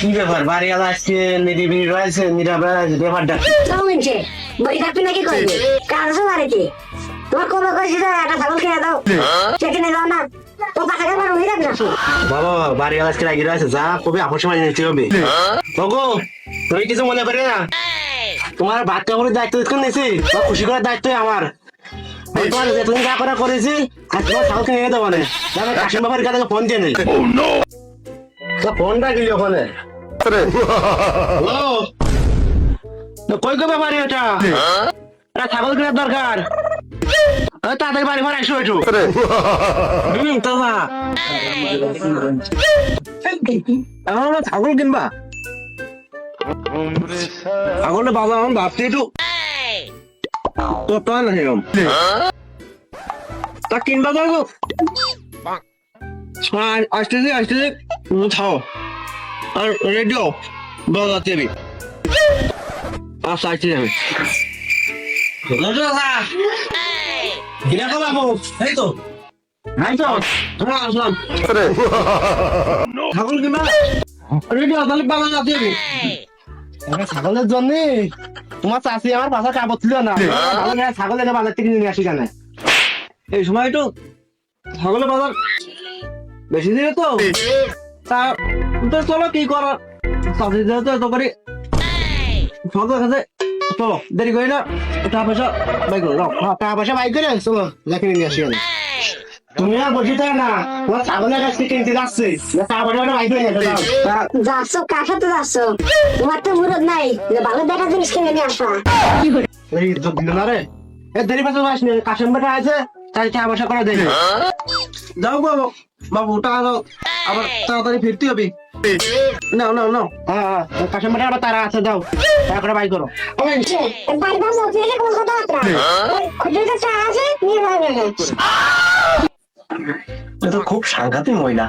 কি ব্যাপার? বাড়ি আলা আজকে নিরিবিলি রয়েছে নিরাপদ ব্যাপারটা থাকবি নাকি করবে কাজ আছে বাড়িতে তোমার কবে কয়েছি যে একটা ছাগল কিনে দাও। সে কিনে দাও না। তো পাশা গেলে রুই রাখ না। বাবা বাড়ি আজকে রাগি রয়েছে যা কবে আপন সময় নিতে হবে। ওগো তুমি কিছু মনে করে না। তোমার ভাত কাপড়ের দায়িত্ব নিয়েছি খুশি করার দায়িত্ব আমার। আমি তোমার যেতদিন যা করা করেছি আজ তোমার ছাগল কিনে দেবো না কাশিম বাবার কাছে ফোন দিয়ে নেই ফোনটা গেলি ওখানে? হ্যালো তো কই কবে বাড়ি ওটা এটা ছাগল কেনার দরকার। তাড়াতাড়ি বাড়ি ঘর এসো একটু হুম দাদা আমরা ছাগল কিনবা। ছাগলের বাবা আমার ভাবছি একটু কত না সেরকম তা কিনবা তো আসতেছি আসতেছি খাও আর রেডিও টিভি আচ্ছা আমি। বাবু এই তো। বাজার যাতে হবে ছাগলের জন্য? তোমার চাষি আমার পাশা কাপড় ছিল না। ছাগল এনে বাজার থেকে নিয়ে আসি কেন? এই সময় একটু ছাগলের বাজার বেশি দিলে তো? তা তো চলো কি করার? চাষি যেহেতু এত করে ছাগলের কাছে চলো দেরি করি না। টাকা পয়সা বাই করো। হ্যাঁ, টাকা পয়সা বাই করে চলো লেখে নিয়ে আসি তুমি আর বসে থাক না তোমার ছাগলের কাছ থেকে কিনতে যাচ্ছে। যাচ্ছ কার সাথে যাচ্ছ? তোমার তো নাই ভালো দেখা জিনিস কিনে নিয়ে আসা এই দিল না রে। এ দেরি পাশে যাস নি। কাশেম বেটা আছে তাই টাকা পয়সা করে দেবে যাও বাবু বাবু টাকা দাও। আবার তাড়াতাড়ি ফিরতে হবে। নাও নাও নাও হ্যাঁ হ্যাঁ। আবার তারা আছে দাও করে বাই করো। তো খুব সাংঘাতিক মহিলা।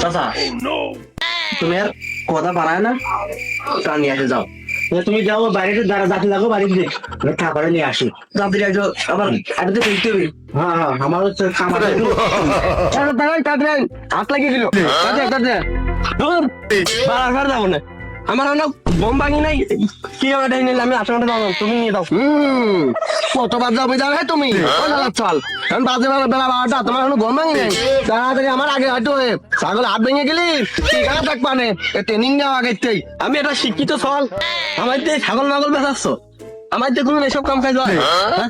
চাচা তুমি আর কথা বাড়ায় না? তা নিয়ে আসে যাও। তুমি যাও বাইরে দাঁড়া যাতে লাগো বাড়িতে টাকা করে নিয়ে আসি। তাড়াতাড়ি আসো। আবার আগে ফিরতে হবে। হ্যাঁ হ্যাঁ আমার হচ্ছে দাঁড়ান তাড়াতাড়ি। হাত লাগিয়ে দিল তাড়াতাড়ি। ঘর যাব না। আমার অনেক বোম ভাঙি নাই। কি নিলে আমি আসামটা যাব তুমি নিয়ে দাও যাবে তুমি? চল। এখন বাজে বেলা বারোটা তোমার ভাঙি নাই? তাড়াতাড়ি আমার আগে হাঁটু হয়ে ছাগল হাত ভেঙে গেলি ঠিকানা থাক মানে ট্রেনিং নেওয়া আগের। আমি এটা শিক্ষিত চল আমার দিয়ে ছাগল মাগল বেচাচ্ছ। আমার দিয়ে কোনো এসব কাম কাজ হয়। হ্যাঁ?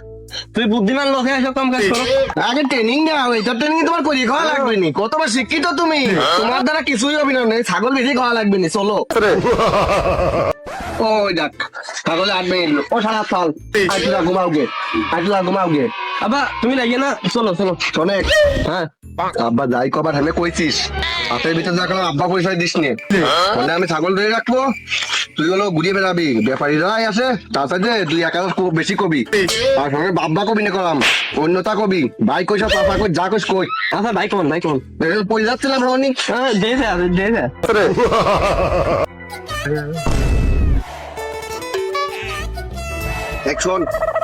তুই বুদ্ধিমান লোকে এসব কাম কাজ করো। আগে ট্রেনিং নেওয়া হবে তোর ট্রেনিং তোমার করিয়ে খাওয়া লাগবে নি। কতবার শিক্ষিত তুমি? তোমার দ্বারা কিছুই হবে না ছাগল বেশি খাওয়া লাগবে নি চলো। ওই দেখ ছাগলে ভেঙে দিল ও সারা সাল আজলা ঘুমাও গে আজলা ঘুমাও গে আবা তুমি লাগিয়ে না? চলো চলো। শোনে হ্যাঁ। আব্বা যাই কবার হেমে কইছিস হাতের ভিতরে যা আব্বা পরিচয় দিস নে বলে আমি ছাগল ধরে রাখব তুই হলো ঘুরিয়ে বেড়াবি ব্যাপারীরাই আছে তুই একা বেশি কবি। আর সঙ্গে বাব্বা কবি নে করাম অন্যতা কবি ভাই কইসা পাপা কই যা কইস কই। আচ্ছা ভাই কেমন ভাই কেমন। পড়ে যাচ্ছিলাম রনি। হ্যাঁ আছে দেখে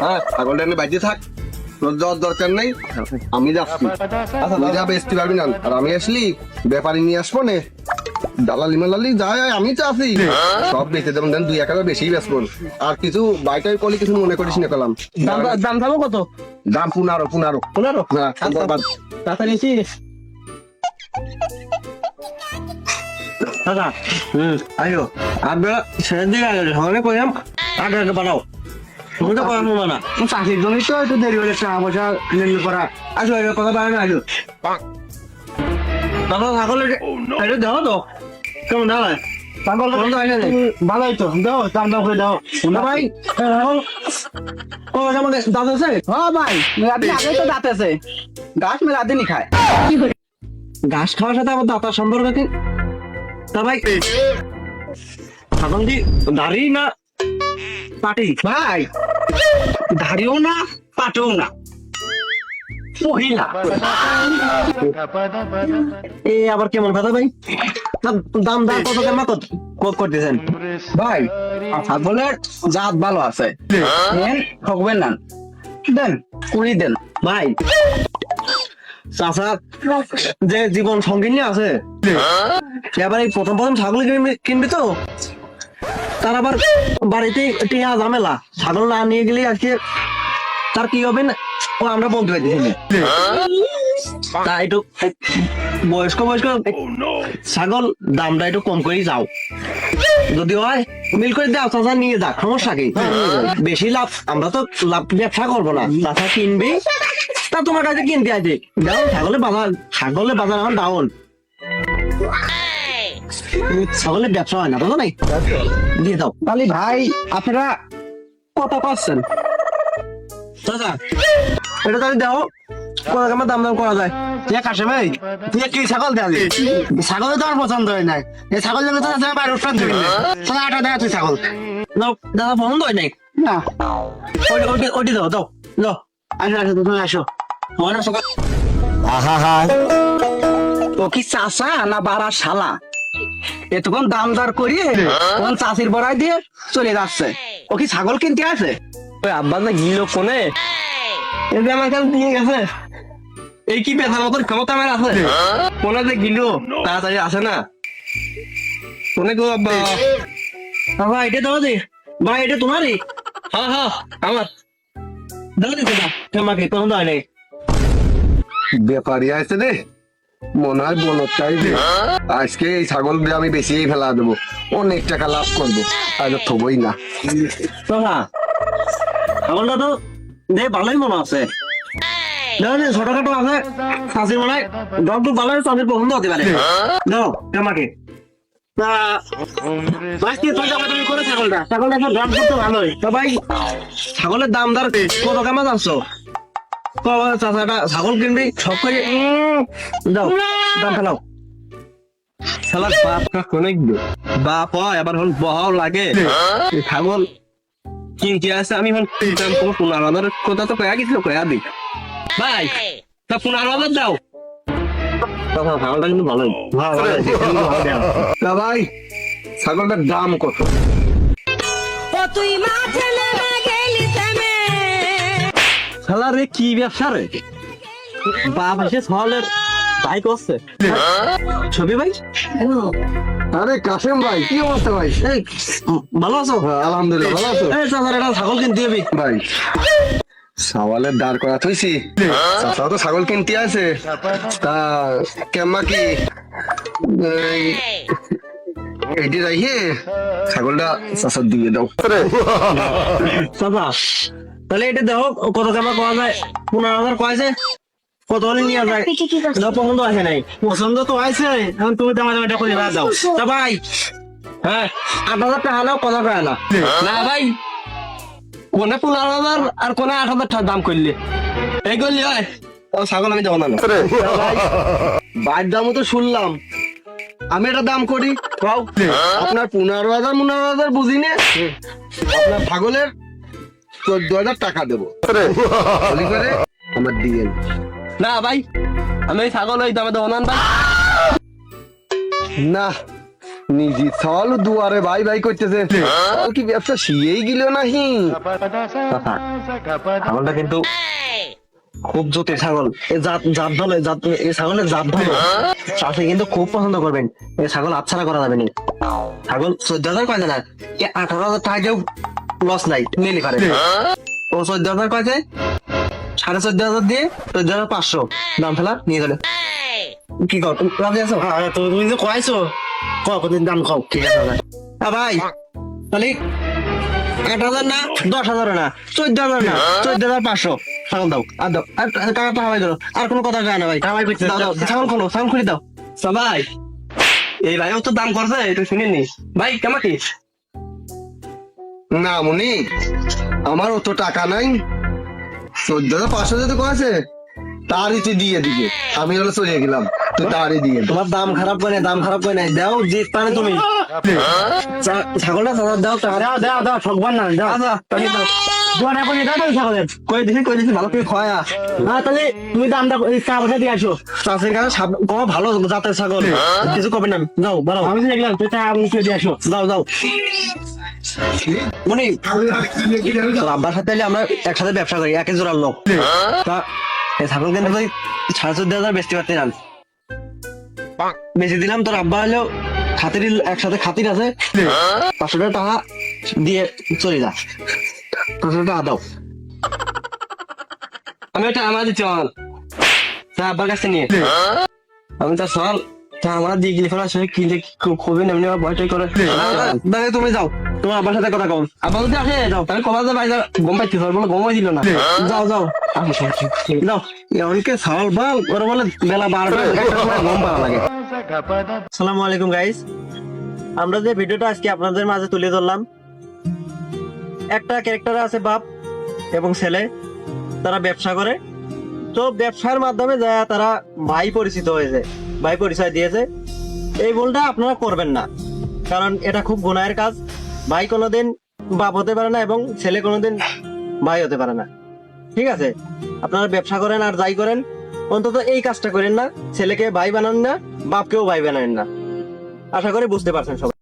হ্যাঁ। ছাগলটা এনে বাইতে থাক তোর যাওয়ার দরকার নেই আমি যাচ্ছি। তুই পারবি না। আর আমি আসলি ব্যাপারী নিয়ে আসব নে। দালালি মালালি যায় আমি তো আছি। সব বেঁচে যেমন দেন দুই একার বেশি বেচবো। আর কিছু বাইটাই কলি কিছু মনে করিস না কলাম। দাম দাম থাকব কত? দাম পুনারো পুনারো। পনেরো? হ্যাঁ তাড়াতাড়ি এসিস দাদা হুম আইও। আপনারা ছেড়ে দিকে আগে সকালে কইলাম আগে আগে বানাও। তুমি তো করানো না। চাষির জন্যই তো একটু দেরি হলে টাকা পয়সা লেনদেন করা। আসো কথা বাড়ানো আসো। দাদা এটা দাও তো। কেমন দাঁড়ায় ভালোই তো দাও দাম দাম করে দাও। ভাই। দাঁত আছে? হ্যাঁ ভাই। আগে তো দাঁত আছে। গাছ মেলা রাতে নি খায়। ঘাস খাওয়ার সাথে আমার দাঁতার সম্পর্ক কি? তা ভাই এখন কি দাড়ি না পাটি ভাই দাড়িও না পাটেও না। মহিলা। এ আবার কেমন কথা ভাই? দাম- দাম কত কেমন করতেছেন? ভাই জাত ভালো আছে। ঠকবেন না। দেন, কুড়ি দেন। ভাই চাষার যে জীবন সঙ্গিনী আছে, সে আবার এই প্রথম প্রথম ছাগল কিনবি তো? তার আবার বাড়িতে টিয়া ঝামেলা। ছাগল না নিয়ে গেলে আজকে তার কি হবে না? ও আমরা বলতে পারছি না তা একটু বয়স্ক বয়স্ক। ছাগল দামটা একটু কম করেই যাও। যদি হয় মিল করে দাও চাচা নিয়ে যাক সমস্যা কি? বেশি লাভ আমরা তো লাভ ব্যবসা করব না। চাচা কিনবি? তা তোমার কাছে কিনতে আছে দাও ছাগলে বাজার ছাগলে বাজার এখন ডাউন ছাগলের ব্যবসা হয় না বুঝো নাই? দিয়ে দাও। তাহলে ভাই আপনারা কত পাচ্ছেন চাচা এটা তাহলে দাও। কেমন দাম দাম করা যায়। ঠিক আছে ভাই তুই কি ছাগল ছাগল তো আমার পছন্দ হয় নাই। এই ছাগল জন্য তো বাইরে উৎপাদ ধরি না আটা দেয় তুই ছাগল। দাদা পছন্দ হয় নাই? না। ওটি ওটি ওটি দাও দাও দাও। আসো আসো তুমি আসো। মনে সকাল ও কি চাষা না বাড়া শালা? এতক্ষণ দাম দর করিয়ে তখন চাষির বড়াই দিয়ে চলে যাচ্ছে। ও কি ছাগল কিনতে আছে ওই আব্বা না গিল কোনে এই যে আমার কাছে দিয়ে গেছে। এই কি ব্যথার মতন ক্ষমতা আমার আছে? যে গিল তাড়াতাড়ি আসে না। কোনে গো আব্বা। বাবা এটা দাও দি। ভাই এটা তোমারই? হ্যাঁ হ্যাঁ আমার। দাও দিতে দাও তোমাকে নাই। ব্যাপারী আছে রে। মনে হয় বলত চাইবে আজকে এই ছাগল দিয়ে আমি বেশি ফেলা দেবো। অনেক টাকা লাভ করব। আজ থবই না। ছাগলটা তো দে ভালোই মনে আছে ছোটখাটো আছে। পছন্দ হতে পারে। কি ভাই, ছাগলের দাম ছাগল কিনবি? সব করে দাও, দাম বাপ হয় হল বহাও লাগে। ছাগল কি আছে আমি হল পনেরো হাজার কথা তো কয়া গেছিল, কয়া দিই। ভাই তা পনেরো দাও। ছাগলটা কিন্তু ভালোই ভাই। ছাগলটার দাম কত? ও তুই মাঠে নেমে গেলি থেমে শালা রে কি ব্যবসা রে? বাপ এসে ছাগলের ভাই করছে। ছবি ভাই? আরে কাসেম ভাই কি অবস্থা ভাই? ভালো আছো? হ্যাঁ, আলহামদুলিল্লাহ ভালো আছো? এই ছাগল কিনতে হবে ভাই। সওয়ালের দাঁড় করা থইছি চাচাও তো ছাগল কিনতে আছে তা কেমা কি? এই, এইটি ছাগলটা চাচার দিয়ে দাও। চাচা তাহলে এটা দেখো কত করা যায়? পনেরো হাজার কয়েছে কত হলে নিয়ে যায়? পছন্দ আছে নাই। পছন্দ তো আছে এখন তুমি দামা দামা করে দাও। তা ভাই হ্যাঁ আট হাজার টাকা কত টাকা না। না ভাই কোনে পনেরো হাজার আর কোনে আট হাজার টাকা দাম করলে এই করলি হয়? ছাগল আমি দেবো না বাইর দামও তো শুনলাম। আমি একটা দাম করি আপনার পনেরো হাজার পনেরো হাজার বুঝি নে আপনার ছাগলের চোদ্দ হাজার টাকা দেবো। আমার দিয়ে না? ভাই আমি ছাগল ওই দামে দেবো না ভাই। না। নিজে দুয়ারে ভাই ভাই করতেছে। কি ব্যবসা শিয়েই গেল নাহি? ছাগলটা কিন্তু খুব জটিল ছাগল। এই জাত জাত ভালো জাত এই ছাগলের জাত ভালো। চাষে কিন্তু খুব পছন্দ করবেন। এই ছাগল আচ্ছাড়া করা যাবে না। ছাগল চোদ্দ হাজার কয়েছে না এ আঠারো হাজার টাকাও লস নাই নিলি পারে। ও চোদ্দ হাজার কয়েছে সাড়ে চোদ্দ হাজার দিয়ে চোদ্দ হাজার পাঁচশো। দাম ফেলা নিয়ে গেলে কি কর তুমি রাজি আছো? হ্যাঁ তুমি তুমি যে কয়েছো কও কতদিন দাম কও? ঠিক আছে দাদা। আ ভাই তাহলে আট হাজার না দশ হাজার না চোদ্দ হাজার না চোদ্দ হাজার পাঁচশো। ছাগল দাও আর দাও আর আর টাকা টাকা দাও আর কোনো কথা যায় না ভাই। কামাই করতে দাও দাও ছাগল খোলো ছাগল খুলে দাও। সবাই এই ভাইও তো দাম করছে একটু শুনে নি। ভাই কেমন কি না মনি আমার অত টাকা নাই। চোদ্দ হাজার পাঁচশো যদি কয়েছে তারই তুই দিয়ে দিবে। আমি হলো চলে গেলাম। তুই তারই দিয়ে তোমার দাম খারাপ করে দাম খারাপ করে নাই। দাও পারে তুমি। ছাগলটা ছাগল দাও দাও দাও দাও ঠকবার না দাও। দাও। দোয়া করে দাও ছাগলের। কই দিছি কই দিছি ভালো করে খয়া। হ্যাঁ তাহলে তুমি দামটা চা বসে দিয়ে আসো। চাষের কাছে কম ভালো জাতের ছাগল। কিছু কবে না। যাও বলো। আমি দেখলাম তুই চা আমি দিয়ে আসো। যাও যাও। মনি আব্বার সাথে আমরা একসাথে ব্যবসা করি একে জোড়ার লোক। তা এই ছাগল কিনতে তুই সাড়ে চোদ্দ হাজার বেচতে পারতে জান। বেশি দিলাম তোর আব্বা হলেও খাতির একসাথে খাতির আছে। পাঁচশো টাকা দিয়ে চলে যা। পাঁচশো টাকা দাও। আমি ওটা আমার দিচ্ছি আমার। তা আব্বার কাছে নিয়ে। আমি তার সকাল তা আমার দিয়ে গেলে ফেলা সে কিনলে খুবই নেমনি আমার ভয়টাই করে। দাদা তুমি যাও। তোমার আব্বার সাথে কথা কম। আব্বা যদি আসে, যাও। তাহলে যাবে গম দিল না। যাও যাও। যাও। এমনকি বাল ওরা বলে বেলা বারোটা গম পাওয়া লাগে। আলাইকুম গাইস আমরা যে ভিডিওটা আজকে আপনাদের মাঝে তুলে ধরলাম, একটা ক্যারেক্টার আছে বাপ এবং ছেলে, তারা ব্যবসা করে। তো ব্যবসার মাধ্যমে যা তারা ভাই পরিচিত হয়েছে, ভাই পরিচয় দিয়েছে। এই ভুলটা আপনারা করবেন না, কারণ এটা খুব গুনাহের কাজ। ভাই কোনোদিন বাপ হতে পারে না এবং ছেলে কোনোদিন ভাই হতে পারে না। ঠিক আছে? আপনারা ব্যবসা করেন আর যাই করেন, অন্তত এই কাজটা করেন না। ছেলেকে ভাই বানান না, বাপকেও ভাই বানান না। আশা করি বুঝতে পারছেন সবাই।